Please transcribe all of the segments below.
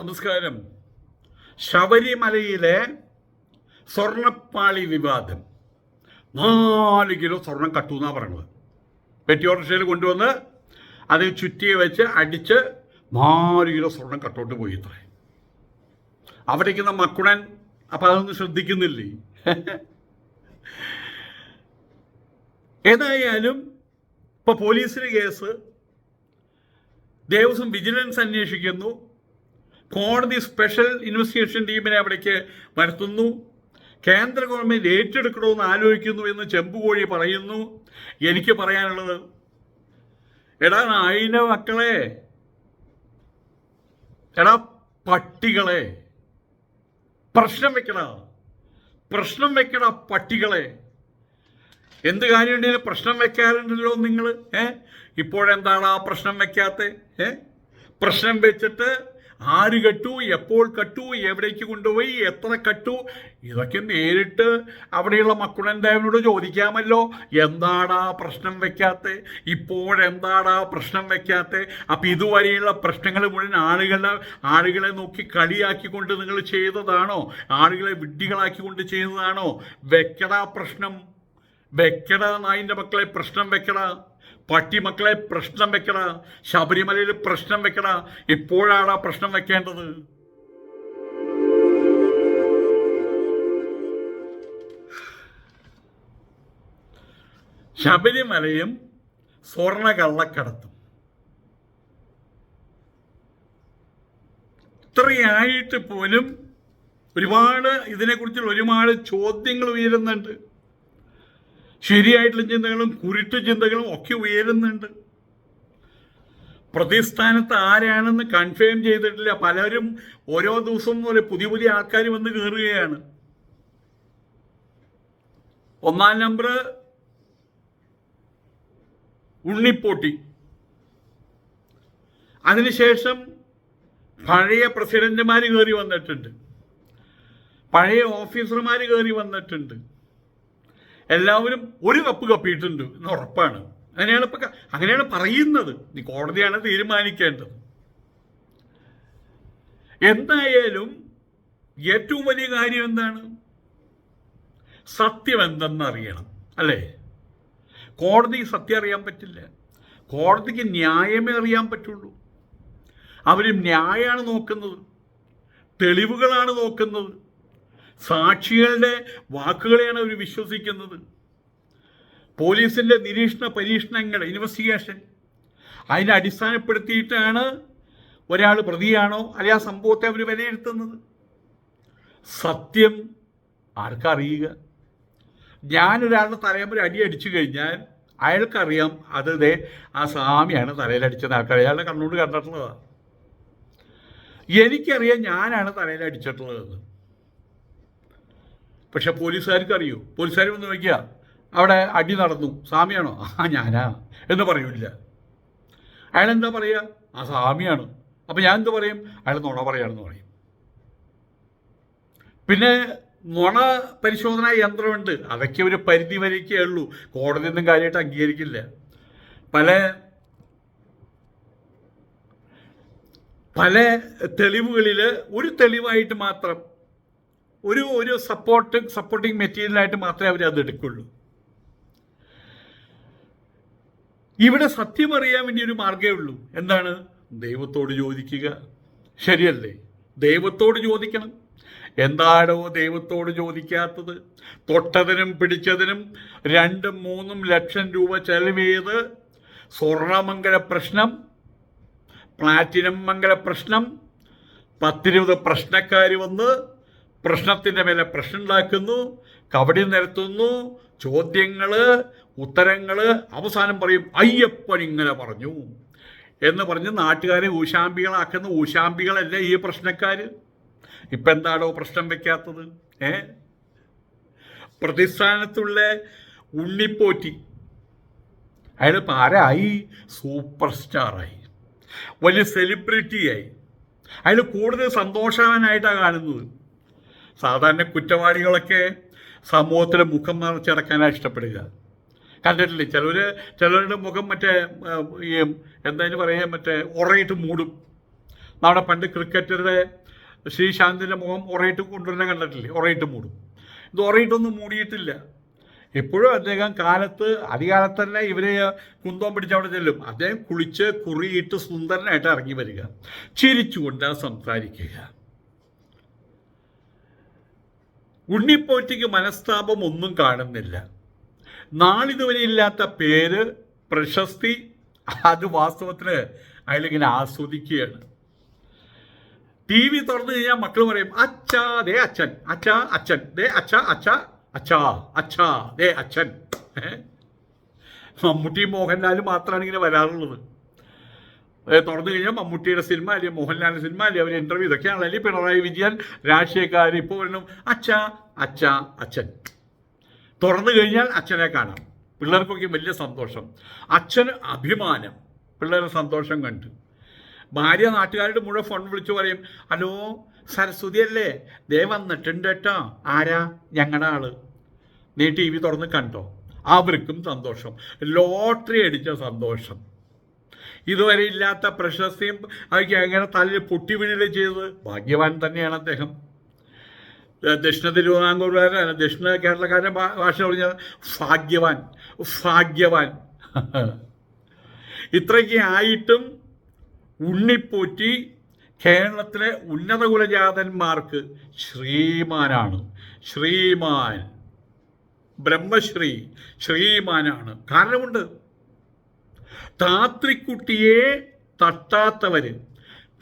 നമസ്കാരം. ശബരിമലയിലെ സ്വർണപ്പാളി വിവാദം. നാല് കിലോ സ്വർണം കട്ടു എന്നാണ് പറയണത് പെറ്റിയോറിക്ഷയിൽ കൊണ്ടുവന്ന് അത് ചുറ്റിയെ വെച്ച് അടിച്ച് നാല് കിലോ സ്വർണം കട്ടോട്ട് പോയി ഇത്ര. അവിടേക്കുന്ന മക്കുണൻ അപ്പം അതൊന്നും ശ്രദ്ധിക്കുന്നില്ലേ? ഏതായാലും ഇപ്പോൾ പോലീസിന് കേസ്. ദേവസ്വം വിജിലൻസ് അന്വേഷിക്കുന്നു. കോടതി സ്പെഷ്യൽ ഇൻവെസ്റ്റിഗേഷൻ ടീമിനെ അവിടേക്ക് വരുത്തുന്നു. കേന്ദ്ര ഗവൺമെന്റ് ഏറ്റെടുക്കണമെന്ന് ആലോചിക്കുന്നു എന്ന് ചെമ്പുകോഴി പറയുന്നു. എനിക്ക് പറയാനുള്ളത് എടാ നായിന മക്കളെ എടാ പട്ടികളെ പ്രശ്നം വെക്കടാ പ്രശ്നം വെക്കടാ പട്ടികളെ. എന്ത് കാര്യമുണ്ടെങ്കിലും പ്രശ്നം വെക്കാറുണ്ടല്ലോ നിങ്ങൾ ഏ? ഇപ്പോഴെന്താണ് ആ പ്രശ്നം വെക്കാത്ത ഏ? പ്രശ്നം വെച്ചിട്ട് ആര് കെട്ടു? എപ്പോൾ കെട്ടു? എവിടേക്ക് കൊണ്ടുപോയി? എത്ര കെട്ടു? ഇതൊക്കെ നേരിട്ട് അവിടെയുള്ള മക്കുണന്റെവനോട് ചോദിക്കാമല്ലോ. എന്താടാ പ്രശ്നം വെക്കാത്ത? ഇപ്പോഴെന്താടാ പ്രശ്നം വെക്കാത്ത? അപ്പം ഇതുവരെയുള്ള പ്രശ്നങ്ങൾ മുഴുവൻ ആളുകളെ ആളുകളെ നോക്കി കളിയാക്കിക്കൊണ്ട് നിങ്ങൾ ചെയ്തതാണോ? ആളുകളെ വിഡ്ഢികളാക്കിക്കൊണ്ട് ചെയ്തതാണോ? വെക്കടാ പ്രശ്നം. വെക്കടാ നായിന്റെ മക്കളെ പ്രശ്നം വെക്കടാ. പട്ടി മക്കളെ പ്രശ്നം വെക്കണ ശബരിമലയിൽ പ്രശ്നം വെക്കണ ഇപ്പോഴാണ് ആ പ്രശ്നം വെക്കേണ്ടത്. ശബരിമലയും സ്വർണ കള്ളക്കടത്തും ഇത്രയായിട്ട് പോലും ഒരുപാട് ഇതിനെക്കുറിച്ചുള്ള ഒരുപാട് ചോദ്യങ്ങൾ ഉയരുന്നുണ്ട്. ശരിയായിട്ടുള്ള ചിന്തകളും കുരുട്ട് ചിന്തകളും ഒക്കെ ഉയരുന്നുണ്ട്. പ്രതിസ്ഥാനത്ത് ആരാണെന്ന് കൺഫേം ചെയ്തിട്ടില്ല. പലരും ഓരോ ദിവസവും പോലെ പുതിയ പുതിയ ആൾക്കാർ വന്ന് കയറുകയാണ് ഒന്നാം നമ്പർ ഉണ്ണിപ്പോട്ടി. അതിനുശേഷം പഴയ പ്രസിഡന്റുമാർ കയറി വന്നിട്ടുണ്ട്. പഴയ ഓഫീസർമാർ കയറി വന്നിട്ടുണ്ട്. എല്ലാവരും ഒരു കപ്പ് കപ്പിയിട്ടുണ്ട് എന്ന് ഉറപ്പാണ്. അങ്ങനെയാണ് ഇപ്പൊ അങ്ങനെയാണ് പറയുന്നത്. നീ കോടതിയാണ് തീരുമാനിക്കേണ്ടത്. എന്തായാലും ഏറ്റവും വലിയ കാര്യം എന്താണ്? സത്യം എന്തെന്ന് അറിയണം അല്ലേ? കോടതി സത്യം അറിയാൻ പറ്റില്ല. കോടതിക്ക് ന്യായമേ അറിയാൻ പറ്റുള്ളൂ. അവരും ന്യായമാണ് നോക്കുന്നത്. തെളിവുകളാണ് നോക്കുന്നത്. സാക്ഷികളുടെ വാക്കുകളെയാണ് അവർ വിശ്വസിക്കുന്നത്. പോലീസിന്റെ നിരീക്ഷണ പരീക്ഷണങ്ങൾ ഇൻവെസ്റ്റിഗേഷൻ അതിനെ അടിസ്ഥാനപ്പെടുത്തിയിട്ടാണ് ഒരാൾ പ്രതിയാണോ അല്ലെ ആ സംഭവത്തെ അവർ വിലയിരുത്തുന്നത്. സത്യം ആർക്കറിയുക? ഞാനൊരാളുടെ തലമുറ അടി അടിച്ചു കഴിഞ്ഞാൽ അയാൾക്കറിയാം അത് ദേ ആ സ്വാമിയാണ് തലയിലടിച്ചത് ആൾക്കാർ അയാളുടെ കണ്ണോട് കണ്ടിട്ടുള്ളതാണ് എനിക്കറിയാം ഞാനാണ് തലയിൽ അടിച്ചിട്ടുള്ളതെന്ന് പക്ഷെ പോലീസുകാർക്ക് അറിയൂ? പോലീസുകാർ വന്ന് നോക്കിയ അവിടെ അടി നടന്നു. സ്വാമിയാണോ? ആ ഞാനാ. എന്ന് പറയൂല അയാൾ എന്താ പറയുക ആ സ്വാമിയാണ്. അപ്പം ഞാൻ എന്ത് പറയും? അയാൾ നുണ പറയാണെന്ന് പറയും. പിന്നെ നുണ പരിശോധനാ യന്ത്രമുണ്ട്. അതൊക്കെ ഒരു പരിധി വരയ്ക്കേ ഉള്ളൂ. കോടതി ഒന്നും കാര്യമായിട്ട് അംഗീകരിക്കില്ല. പല പല തെളിവുകളിൽ ഒരു തെളിവായിട്ട് മാത്രം ഒരു ഒരു സപ്പോർട്ട് സപ്പോർട്ടിങ് മെറ്റീരിയലായിട്ട് മാത്രമേ അവർ അത് എടുക്കുള്ളൂ. ഇവിടെ സത്യം അറിയാൻ വേണ്ടി ഒരു മാർഗമേ ഉള്ളൂ. എന്താണ്? ദൈവത്തോട് ചോദിക്കുക. ശരിയല്ലേ? ദൈവത്തോട് ചോദിക്കണം. എന്താണോ ദൈവത്തോട് ചോദിക്കാത്തത്? തൊട്ടതിനും പിടിച്ചതിനും രണ്ടും മൂന്നും ലക്ഷം രൂപ ചെലവ് ചെയ്ത് സ്വർണമംഗല പ്രശ്നം പ്ലാറ്റിനം മംഗല പ്രശ്നം പത്തിരുപത് പ്രശ്നക്കാർ വന്ന് പ്രശ്നത്തിന്റെ മേലെ പ്രശ്നം ഉണ്ടാക്കുന്നു കബഡി നിരത്തുന്നു ചോദ്യങ്ങൾ ഉത്തരങ്ങൾ അവസാനം പറയും അയ്യപ്പൻ ഇങ്ങനെ പറഞ്ഞു. എന്ന് പറഞ്ഞ് നാട്ടുകാരെ ഊശാമ്പികളാക്കുന്ന ഊശാമ്പികളല്ല ഈ പ്രശ്നക്കാർ ഇപ്പം എന്താണോ പ്രശ്നം വെക്കാത്തത് ഏ? പ്രതിസ്ഥാനത്തുള്ള ഉണ്ണിപ്പോറ്റി. അയാൾ ഇപ്പം ആരായി? സൂപ്പർ സ്റ്റാറായി. വലിയ സെലിബ്രിറ്റിയായി. അയാൾ കൂടുതൽ സന്തോഷവാനായിട്ടാണ് കാണുന്നത്. സാധാരണ കുറ്റവാളികളൊക്കെ സമൂഹത്തിലെ മുഖം മറച്ചിടക്കാനാണ് ഇഷ്ടപ്പെടുക. കണ്ടിട്ടില്ലേ? ചിലർ ചിലരുടെ മുഖം മറ്റേ ഈ എന്തായാലും പറയാൻ മറ്റേ ഉറയിട്ട് മൂടും. നമ്മുടെ പണ്ട് ക്രിക്കറ്ററുടെ ശ്രീശാന്തിന്റെ മുഖം ഉറയിട്ട് കൊണ്ടുവരുന്ന കണ്ടിട്ടില്ലേ? ഉറയിട്ട് മൂടും. ഇത് ഉറയിട്ടൊന്നും മൂടിയിട്ടില്ല. എപ്പോഴും അദ്ദേഹം കാലത്ത് അധികാലത്ത് തന്നെ ഇവരെ കുന്തോം പിടിച്ച് അവിടെ ചെല്ലും. അദ്ദേഹം കുളിച്ച് കുറിയിട്ട് സുന്ദരനായിട്ട് ഇറങ്ങി വരിക. ചിരിച്ചുകൊണ്ട് സംസാരിക്കുക. ഉണ്ണിപ്പോറ്റിക്ക് മനസ്താപം ഒന്നും കാണുന്നില്ല. നാളിതുവരെ ഇല്ലാത്ത പേര് പ്രശസ്തി അത് വാസ്തവത്തിൽ അയാളിങ്ങനെ ആസ്വദിക്കുകയാണ്. ടി വി തുറന്നു കഴിഞ്ഞാൽ മക്കൾ പറയും അച്ഛാ ദേ അച്ഛൻ അച്ഛാ അച്ഛൻ ദേ അച്ഛ അച്ഛ അച്ഛാ അച്ഛാ ദേ അച്ഛൻ. മമ്മൂട്ടിയും മമ്മൂട്ടി മോഹൻലാൽ മാത്രമാണ് ഇങ്ങനെ വരാറുള്ളത്. തുറന്നു കഴിഞ്ഞാൽ മമ്മൂട്ടിയുടെ സിനിമ അല്ലെങ്കിൽ മോഹൻലാലിന്റെ സിനിമ അല്ലെങ്കിൽ അവരുടെ ഇന്റർവ്യൂ ഇതൊക്കെയാണ് അല്ലെങ്കിൽ പിണറായി വിജയൻ രാഷ്ട്രീയക്കാർ ഇപ്പോൾ വരണം. അച്ഛ അച്ഛ അച്ഛൻ. തുറന്നു കഴിഞ്ഞാൽ അച്ഛനെ കാണാം. പിള്ളേർക്കൊക്കെ വലിയ സന്തോഷം. അച്ഛന് അഭിമാനം. പിള്ളേരുടെ സന്തോഷം കണ്ട്. ഭാര്യ നാട്ടുകാരുടെ മുഴുവൻ ഫോൺ വിളിച്ചു പറയും ഹലോ സരസ്വതി അല്ലേ? ദേ വന്നിട്ടുണ്ട് കേട്ടോ. ആരാ? ഞങ്ങളുടെ ആൾ. നീ ടി വി തുറന്ന് കണ്ടോ? അവർക്കും സന്തോഷം. ലോട്ടറി അടിച്ച സന്തോഷം. ഇതുവരെ ഇല്ലാത്ത പ്രശസ്തിയും അവയ്ക്ക് എങ്ങനെ തലയിൽ പൊട്ടി വീണില്ല ചെയ്തത്? ഭാഗ്യവാൻ തന്നെയാണ് അദ്ദേഹം. ദക്ഷിണ തിരുവിതാംകൂറുകാരൻ ദക്ഷിണ കേരളക്കാരൻ ഭാഷ പറഞ്ഞ ഭാഗ്യവാൻ ഭാഗ്യവാൻ. ഇത്രയ്ക്ക് ആയിട്ടും ഉണ്ണിപ്പോറ്റി കേരളത്തിലെ ഉന്നത കുലജാതന്മാർക്ക് ശ്രീമാനാണ്. ശ്രീമാൻ. ബ്രഹ്മശ്രീ ശ്രീമാനാണ്. കാരണമുണ്ട്. താത്രിക്കുട്ടിയെ തട്ടാത്തവര്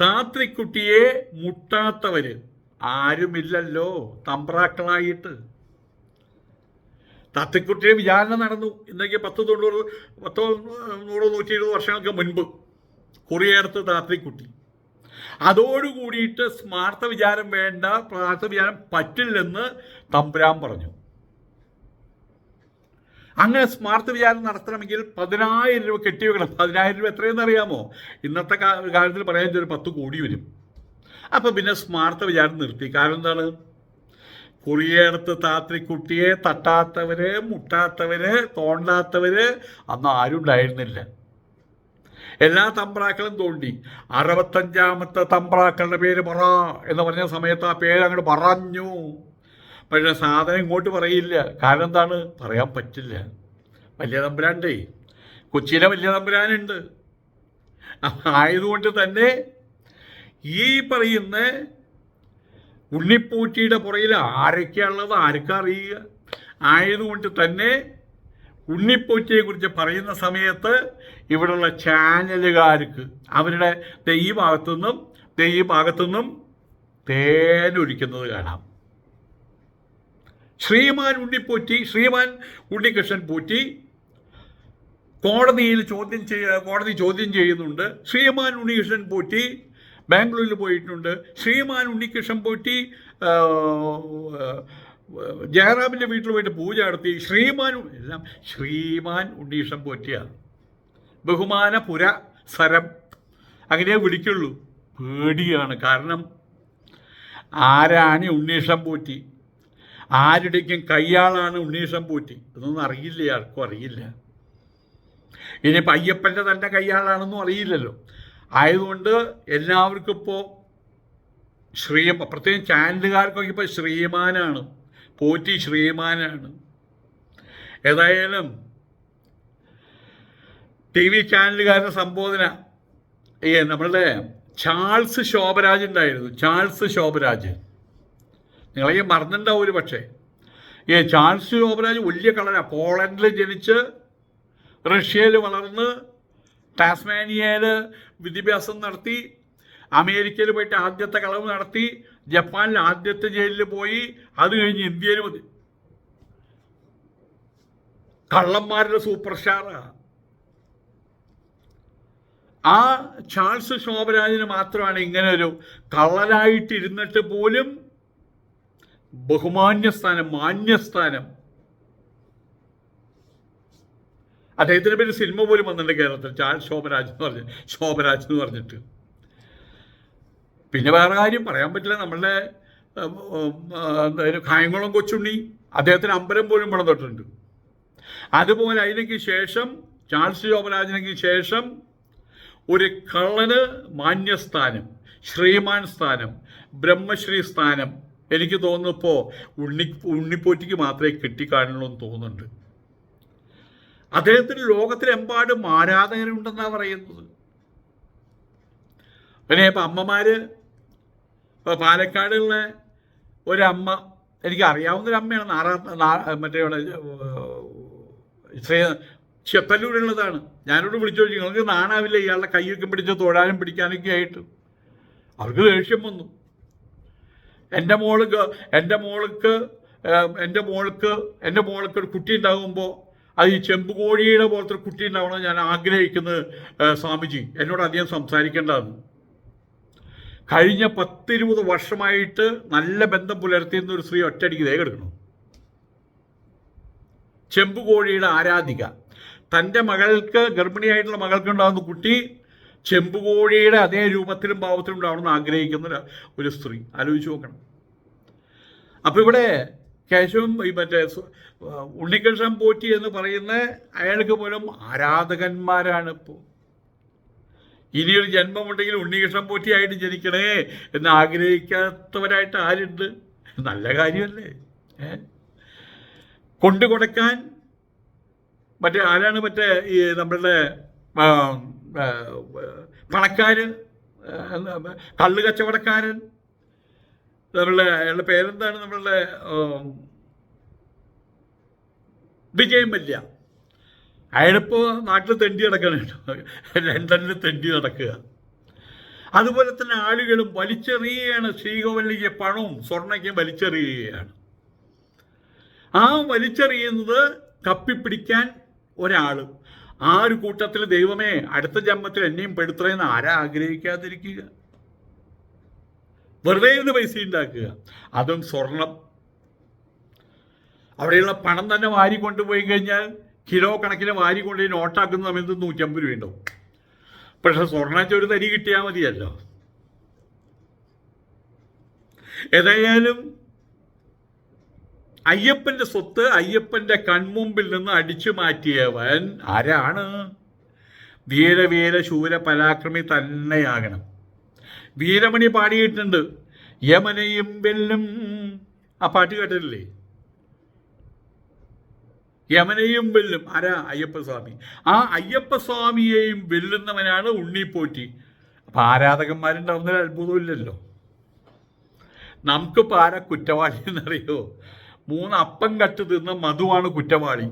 താത്രിക്കുട്ടിയെ മുട്ടാത്തവര് ആരുമില്ലല്ലോ തമ്പ്രാക്കളായിട്ട്. താത്രിക്കുട്ടിയെ വിചാരണ നടന്നു ഇന്നേക്ക് പത്ത് തൊണ്ണൂറ് പത്തോ നൂറോ നൂറ്റി എഴുപത് വർഷങ്ങൾക്ക് മുൻപ് കുറിയേർത്ത് താത്രിക്കുട്ടി. അതോടുകൂടിയിട്ട് സ്മാർത്ഥ വിചാരം വേണ്ട പ്രാർത്ഥ വിചാരം പറ്റില്ലെന്ന് തമ്പുരാൻ പറഞ്ഞു. അങ്ങനെ സ്മാർട്ട് വിചാരം നടത്തണമെങ്കിൽ പതിനായിരം രൂപ കെട്ടിവെക്കണം. പതിനായിരം രൂപ എത്രയെന്ന് അറിയാമോ? ഇന്നത്തെ കാലത്തിൽ പറയാൻ ഒരു പത്ത് കോടി വരും. അപ്പം പിന്നെ സ്മാർട്ട് വിചാരം നിർത്തി. കാരണം എന്താണ്? കുറിയെടുത്ത് താത്രിക്കുട്ടിയെ തട്ടാത്തവര് മുട്ടാത്തവര് തോണ്ടാത്തവര് അന്ന് ആരും ഉണ്ടായിരുന്നില്ല. എല്ലാ തമ്പ്രാക്കളും തോണ്ടി. അറുപത്തഞ്ചാമത്തെ തമ്പ്രാക്കളുടെ പേര് പറ എന്ന് പറഞ്ഞ സമയത്ത് ആ പേര് അങ്ങോട്ട് പറഞ്ഞു. പക്ഷേ സാധനം ഇങ്ങോട്ട് പറയില്ല. കാരണം എന്താണ്? പറയാൻ പറ്റില്ല. വലിയ തമ്പുരാണ്ടേ കൊച്ചിയിലെ വലിയ തമ്പുരാനുണ്ട്. ആയതുകൊണ്ട് തന്നെ ഈ പറയുന്ന ഉണ്ണിപ്പൂറ്റിയുടെ പുറയിൽ ആരൊക്കെയുള്ളത് ആർക്കറിയുക ആയതുകൊണ്ട് തന്നെ ഉണ്ണിപ്പൂറ്റിയെ കുറിച്ച് പറയുന്ന സമയത്ത് ഇവിടെയുള്ള ചാനലുകാർക്ക് അവരുടെ ഈ ഭാഗത്തു നിന്നും ഈ ഭാഗത്തു നിന്നും തേനൊഴിക്കുന്നത് കാണാം. ശ്രീമാൻ ഉണ്ണിപ്പോറ്റി ശ്രീമാൻ ഉണ്ണികൃഷ്ണൻ പോറ്റി കോടതിയിൽ ചോദ്യം ചെയ്യ കോടതി ചോദ്യം ചെയ്യുന്നുണ്ട്. ശ്രീമാൻ ഉണ്ണികൃഷ്ണൻ പോറ്റി ബാംഗ്ലൂരിൽ പോയിട്ടുണ്ട്. ശ്രീമാൻ ഉണ്ണികൃഷ്ണൻ പോറ്റി ജയറാമിന്റെ വീട്ടിൽ പോയിട്ട് പൂജ നടത്തി. ശ്രീമാൻ എല്ലാം ശ്രീമാൻ ഉണ്ണീഷൻ പോറ്റിയാണ് ബഹുമാന പുര സരം. അങ്ങനെ വിളിക്കുള്ളൂ. പേടിയാണ് കാരണം ആരാണ് ഉണ്ണീഷം പോറ്റി? ആരുടെയും കയ്യാളാണ് ഉണ്ണീശം പൂറ്റി. ഇതൊന്നും അറിയില്ല ആർക്കും അറിയില്ല. ഇനി അയ്യപ്പന്റെ തന്നെ കയ്യാളാണെന്നും അറിയില്ലല്ലോ. ആയതുകൊണ്ട് എല്ലാവർക്കും ഇപ്പോൾ ശ്രീ പ്രത്യേകം ചാനലുകാർക്കൊക്കെ ഇപ്പോൾ ശ്രീമാനാണ്. പോറ്റി ശ്രീമാനാണ്. ഏതായാലും ടി വി ചാനലുകാരുടെ സംബോധന ഏ നമ്മളുടെ ചാൾസ് ശോഭരാജ് ഉണ്ടായിരുന്നു. ചാൾസ് ശോഭരാജ്. നിങ്ങളെ മറന്നിട്ടുണ്ടാവും ഒരു പക്ഷേ. ഈ ചാൾസ് ശോഭരാജ് വലിയ കളരാ. പോളണ്ടിൽ ജനിച്ച് റഷ്യയിൽ വളർന്ന് ടാസ്മാനിയയിൽ വിദ്യാഭ്യാസം നടത്തി അമേരിക്കയിൽ പോയിട്ട് ആദ്യത്തെ കളവ് നടത്തി ജപ്പാനിൽ ആദ്യത്തെ ജയിലിൽ പോയി അത് കഴിഞ്ഞ് ഇന്ത്യയിൽ മതി. കള്ളന്മാരുടെ സൂപ്പർ സ്റ്റാറാണ് ആ ചാൾസ് ശോഭരാജിന് മാത്രമാണ് ഇങ്ങനെ ഒരു കള്ളനായിട്ടിരുന്നിട്ട് പോലും ബഹുമാന്യസ്ഥാനം മാന്യസ്ഥാനം. അദ്ദേഹത്തിന് പേര് സിനിമ പോലും വന്നിട്ടുണ്ട് കേരളത്തിൽ. ചാൾ ശോഭരാജ് എന്ന് പറഞ്ഞ് ശോഭരാജ് എന്ന് പറഞ്ഞിട്ട്. പിന്നെ വേറെ കാര്യം പറയാൻ പറ്റില്ല. നമ്മളുടെ കായംകുളം കൊച്ചുണ്ണി അദ്ദേഹത്തിന് അമ്പലം പോലും പണം അതുപോലെ അതിനു ശേഷം ചാൾസ് ശോഭരാജിനൊക്കെ ശേഷം ഒരു കള്ളന് മാന്യസ്ഥാനം ശ്രീമാൻ സ്ഥാനം ബ്രഹ്മശ്രീ സ്ഥാനം എനിക്ക് തോന്നുന്നു ഇപ്പോൾ ഉണ്ണി ഉണ്ണിപ്പോറ്റിക്ക് മാത്രമേ കിട്ടിക്കാണുള്ളൂ എന്ന് തോന്നുന്നുണ്ട്. അദ്ദേഹത്തിന് ലോകത്തിലെമ്പാടും ആരാധകരുണ്ടെന്നാണ് പറയുന്നത്. പിന്നെ ഇപ്പം അമ്മമാര് ഇപ്പോൾ പാലക്കാടുള്ള ഒരമ്മ എനിക്ക് അറിയാവുന്ന ഒരു അമ്മയാണ് നാറാ മറ്റേ ശ്രീ ചെപ്പല്ലൂരുള്ളതാണ്. ഞാനോട് വിളിച്ചു ചോദിച്ചു നിങ്ങൾക്ക് നാണാവില്ല? ഇയാളുടെ കൈയൊക്കെ പിടിച്ച് തൊഴാനും പിടിക്കാനൊക്കെ ആയിട്ട്. അവർക്ക് ദേഷ്യം വന്നു. എന്റെ മോൾക്ക് എന്റെ മോൾക്ക് എന്റെ മോൾക്ക് എന്റെ മോൾക്ക് ഒരു കുട്ടി ഉണ്ടാകുമ്പോൾ അത് ഈ ചെമ്പ് കോഴിയുടെ പോലത്തെ ഒരു കുട്ടി ഉണ്ടാവണം ഞാൻ ആഗ്രഹിക്കുന്നത് സ്വാമിജി. എന്നോട് അധികം സംസാരിക്കേണ്ടതാണ്. കഴിഞ്ഞ പത്തിരുപത് വർഷമായിട്ട് നല്ല ബന്ധം പുലർത്തിയിരുന്ന ഒരു സ്ത്രീ ഒറ്റയടിക്ക് ദേ ചെമ്പ് ചെമ്പുകോഴിയുടെ ആരാധിക. തന്റെ മകൾക്ക് ഗർഭിണിയായിട്ടുള്ള മകൾക്ക് ഉണ്ടാകുന്ന കുട്ടി ചെമ്പുകോഴിയുടെ അതേ രൂപത്തിലും ഭാവത്തിലും ഉണ്ടാവണമെന്ന് ആഗ്രഹിക്കുന്ന ഒരു- സ്ത്രീ. ആലോചിച്ച് നോക്കണം. അപ്പോൾ ഇവിടെ കേശവം ഈ മറ്റേ ഉണ്ണികൃഷ്ണൻ പോറ്റി എന്ന് പറയുന്ന അയാൾക്ക് പോലും ആരാധകന്മാരാണ് ഇപ്പോൾ ഇനിയൊരു ജന്മമുണ്ടെങ്കിൽ ഉണ്ണികൃഷ്ണൻ പോറ്റിയായിട്ട് ജനിക്കണേ എന്ന് ആഗ്രഹിക്കാത്തവരായിട്ട് ആരുണ്ട്? നല്ല കാര്യമല്ലേ? കൊണ്ടു കൊടുക്കാൻ മറ്റേ ആരാണ് മറ്റേ ഈ നമ്മളുടെ ആ, കള്ളു കച്ചവടക്കാരൻ. നമ്മളുടെ അയാളുടെ പേരെന്താണ്? നമ്മളുടെ വിജയം മല്യ അയാളിപ്പോൾ നാട്ടിൽ തെണ്ടി നടക്കണം ലണ്ടനിൽ തെണ്ടി നടക്കുക. അതുപോലെ തന്നെ ആളുകളും വലിച്ചെറിയുകയാണ്. ശ്രീകോവിലേക്ക് പണവും സ്വർണയ്ക്കും വലിച്ചെറിയുകയാണ്. ആ വലിച്ചെറിയുന്നത് കപ്പിപ്പിടിക്കാൻ ഒരാൾ ആ ഒരു കൂട്ടത്തിൽ ദൈവമേ അടുത്ത ജന്മത്തിൽ എന്നെയും പെടുത്തണമെന്ന് ആരാ ആഗ്രഹിക്കാതിരിക്കുക? വെറുതെ ഇരുന്ന് പൈസ ഉണ്ടാക്കുക. അതും സ്വർണം. അവിടെയുള്ള പണം തന്നെ വാരി കൊണ്ടുപോയി കഴിഞ്ഞാൽ കിലോ കണക്കിന് വാരി കൊണ്ടുപോയി നോട്ടാക്കുന്ന സമയത്ത് നൂറ്റമ്പത് രൂപ ഉണ്ടാവും. പക്ഷെ സ്വർണ ഒരു തരി കിട്ടിയാൽ മതിയല്ലോ. ഏതായാലും അയ്യപ്പന്റെ സ്വത്ത് അയ്യപ്പന്റെ കൺമുമ്പിൽ നിന്ന് അടിച്ചു മാറ്റിയവൻ ആരാണ്? വീരവീര ശൂര പരാക്രമി തന്നെയാകണം. വീരമണി പാടിയിട്ടുണ്ട്. യമനയും വെല്ലും. ആ പാട്ട് കേട്ടിട്ടില്ലേ? യമനെയും വെല്ലും. ആരാ? അയ്യപ്പസ്വാമി. ആ അയ്യപ്പസ്വാമിയെയും വെല്ലുന്നവനാണ് ഉണ്ണിപ്പോറ്റി. അപ്പൊ ആരാധകന്മാരുണ്ടാവുന്നതിൽ അത്ഭുതമില്ലല്ലോ. നമുക്കിപ്പോൾ ആരാ കുറ്റവാളി എന്നറിയോ? മൂന്ന് അപ്പം കട്ട് തിന്ന മധുവാണ് കുറ്റവാളി.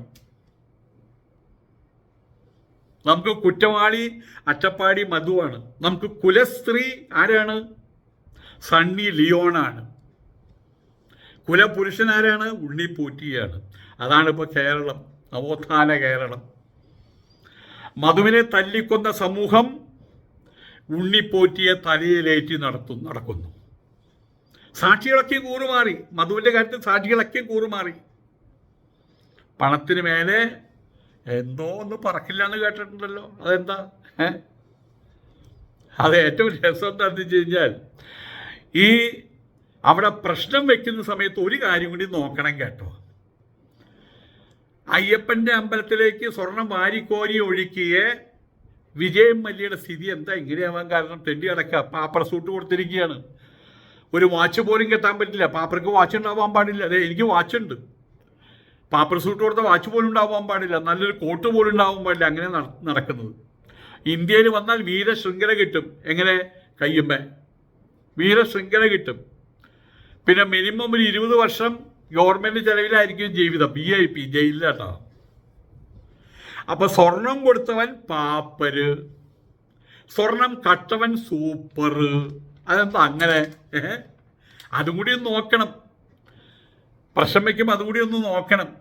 നമുക്ക് കുറ്റവാളി അറ്റപ്പാടി മധുവാണ്. നമുക്ക് കുലസ്ത്രീ ആരാണ്? സണ്ണി ലിയോണാണ്. കുലപുരുഷൻ ആരാണ്? ഉണ്ണിപ്പൂറ്റിയാണ്. അതാണ് ഇപ്പോൾ കേരളം നവോത്ഥാന കേരളം. മധുവിനെ തല്ലിക്കൊന്ന സമൂഹം ഉണ്ണിപ്പോറ്റിയെ തലയിലേറ്റി നടത്തും നടക്കുന്നു. സാക്ഷികളൊക്കെ കൂറുമാറി. മധുവിന്റെ കാര്യത്തിൽ സാക്ഷികളൊക്കെ കൂറുമാറി. പണത്തിന് മേലെ എന്തോ ഒന്ന് പറക്കില്ല എന്ന് കേട്ടിട്ടുണ്ടല്ലോ. അതെന്താ? അത് ഏറ്റവും രസം എന്താണെന്ന് വെച്ച് കഴിഞ്ഞാൽ ഈ അവിടെ പ്രശ്നം വെക്കുന്ന സമയത്ത് ഒരു കാര്യം കൂടി നോക്കണം കേട്ടോ. അയ്യപ്പന്റെ അമ്പലത്തിലേക്ക് സ്വർണം വാരിക്കോരി ഒഴുക്കിയ വിജയം മല്യയുടെ സ്ഥിതി എന്താ? ഇങ്ങനെയാവാൻ കാരണം തെണ്ടി കിടക്കുക പാപ്പർ സൂട്ട് കൊടുത്തിരിക്കുകയാണ്. ഒരു വാച്ച് പോലും കെട്ടാൻ പറ്റില്ല. പാപ്പർക്ക് വാച്ച് ഉണ്ടാവാൻ പാടില്ല. അതെ എനിക്ക് വാച്ച് ഉണ്ട്. പാപ്പർ സൂട്ട് കൊടുത്ത വാച്ച് പോലും ഉണ്ടാവാൻ പാടില്ല. നല്ലൊരു കോട്ട് പോലും ഉണ്ടാവാൻ പാടില്ല. അങ്ങനെ നട- നടക്കുന്നത്. ഇന്ത്യയിൽ വന്നാൽ വീരശൃംഖല കിട്ടും. എങ്ങനെ? കയ്യുമ്മ. വീരശൃംഖല കിട്ടും. പിന്നെ മിനിമം ഒരു ഇരുപത് വർഷം ഗവൺമെന്റ് ചെലവിലായിരിക്കും ജീവിതം. ബി ഐ പി ജയിലിലാട്ടോ. അപ്പൊ സ്വർണം കൊടുത്തവൻ പാപ്പര്. സ്വർണം കട്ടവൻ സൂപ്പർ അതെന്താ അങ്ങനെ? അതും കൂടി ഒന്ന് നോക്കണം. പ്രശ്നം അതും കൂടി ഒന്ന് നോക്കണം.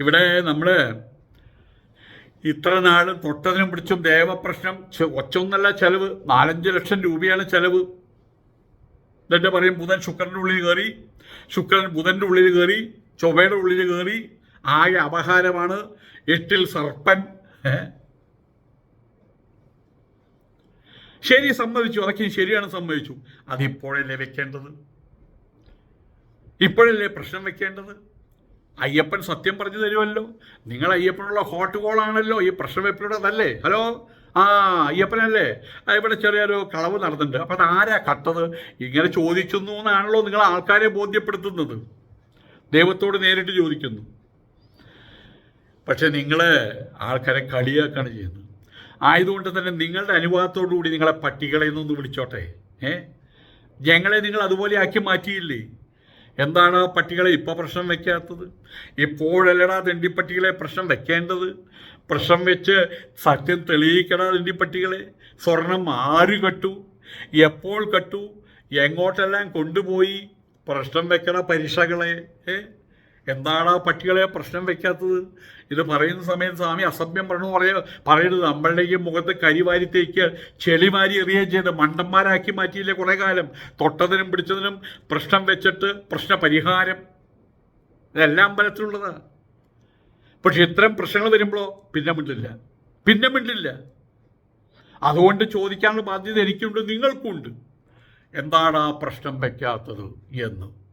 ഇവിടെ നമ്മൾ ഇത്ര നാൾ തൊട്ടതിനും പിടിച്ചും ദേവപ്രശ്നം ഒച്ചൊന്നല്ല ചെലവ്. നാലഞ്ച് ലക്ഷം രൂപയാണ് ചെലവ്. എന്നിട്ട് പറയും ബുധൻ ശുക്രന്റെ ഉള്ളിൽ കയറി ശുക്രൻ ബുധന്റെ ഉള്ളിൽ കയറി ചൊവ്വയുടെ ഉള്ളിൽ കയറി ആകെ അപഹാരമാണ്. എട്ടിൽ സർപ്പൻ ഏ? ശരി സമ്മതിച്ചു അതൊക്കെ ശരിയാണ് സമ്മതിച്ചു. അതിപ്പോഴല്ലേ വെക്കേണ്ടത്? ഇപ്പോഴല്ലേ പ്രശ്നം വെക്കേണ്ടത്? അയ്യപ്പൻ സത്യം പറഞ്ഞു തരുമല്ലോ. നിങ്ങൾ അയ്യപ്പനുള്ള ഹോട്ട് കോളാണല്ലോ ഈ പ്രശ്നം വെപ്പിലൂടെ അതല്ലേ ഹലോ? ആ അയ്യപ്പനല്ലേ? ഇവിടെ ചെറിയൊരു കളവ് നടന്നിട്ടുണ്ട്. അപ്പം അതാരാ കട്ടത് ഇങ്ങനെ ചോദിക്കുന്നു എന്നാണല്ലോ നിങ്ങൾ ആൾക്കാരെ ബോധ്യപ്പെടുത്തുന്നത്. ദൈവത്തോട് നേരിട്ട് ചോദിക്കുന്നു. പക്ഷെ നിങ്ങൾ ആൾക്കാരെ കളിയാക്കാണ് ചെയ്യുന്നത്. ആയതുകൊണ്ട് തന്നെ നിങ്ങളുടെ അനുവാദത്തോടു കൂടി നിങ്ങളെ പട്ടികളെ നിന്നൊന്ന് വിളിച്ചോട്ടെ. ഏ? ഞങ്ങളെ നിങ്ങൾ അതുപോലെ ആക്കി മാറ്റിയില്ലേ? എന്താണ് ആ പട്ടികളെ ഇപ്പോൾ പ്രശ്നം വെക്കാത്തത്? ഇപ്പോഴല്ലടാ തെണ്ടിപ്പട്ടികളെ പ്രശ്നം വെക്കേണ്ടത്? പ്രശ്നം വെച്ച് സത്യം തെളിയിക്കടാ തെണ്ടിപ്പട്ടികളെ. സ്വർണം ആര് കട്ടു? എപ്പോൾ കട്ടു? എങ്ങോട്ടെല്ലാം കൊണ്ടുപോയി? പ്രശ്നം വെക്കണ പരീക്ഷകളെ. ഏ? എന്താണ് ആ പട്ടികളെ പ്രശ്നം വെക്കാത്തത്? ഇത് പറയുന്ന സമയത്ത് സ്വാമി അസഭ്യം പറഞ്ഞു പറയ പറയരുത്. നമ്മളുടെ കരിവാരി മുഖത്ത് കരിവാരിത്തേക്ക് ചെളിമാരി എറിയുകയും ചെയ്ത് മണ്ടന്മാരാക്കി മാറ്റിയില്ലേ കുറേ കാലം. തൊട്ടതിനും പിടിച്ചതിനും പ്രശ്നം വെച്ചിട്ട് പ്രശ്ന പരിഹാരം ഇതെല്ലാം ബലത്തിലുള്ളതാണ് പക്ഷെ ഇത്തരം പ്രശ്നങ്ങൾ വരുമ്പോഴോ പിന്നെ മിണ്ടില്ല. പിന്നെ മിണ്ടില്ല. അതുകൊണ്ട് ചോദിക്കാനുള്ള ബാധ്യത എനിക്കുണ്ട് നിങ്ങൾക്കുണ്ട്. എന്താണ് ആ പ്രശ്നം വയ്ക്കാത്തത് എന്ന്.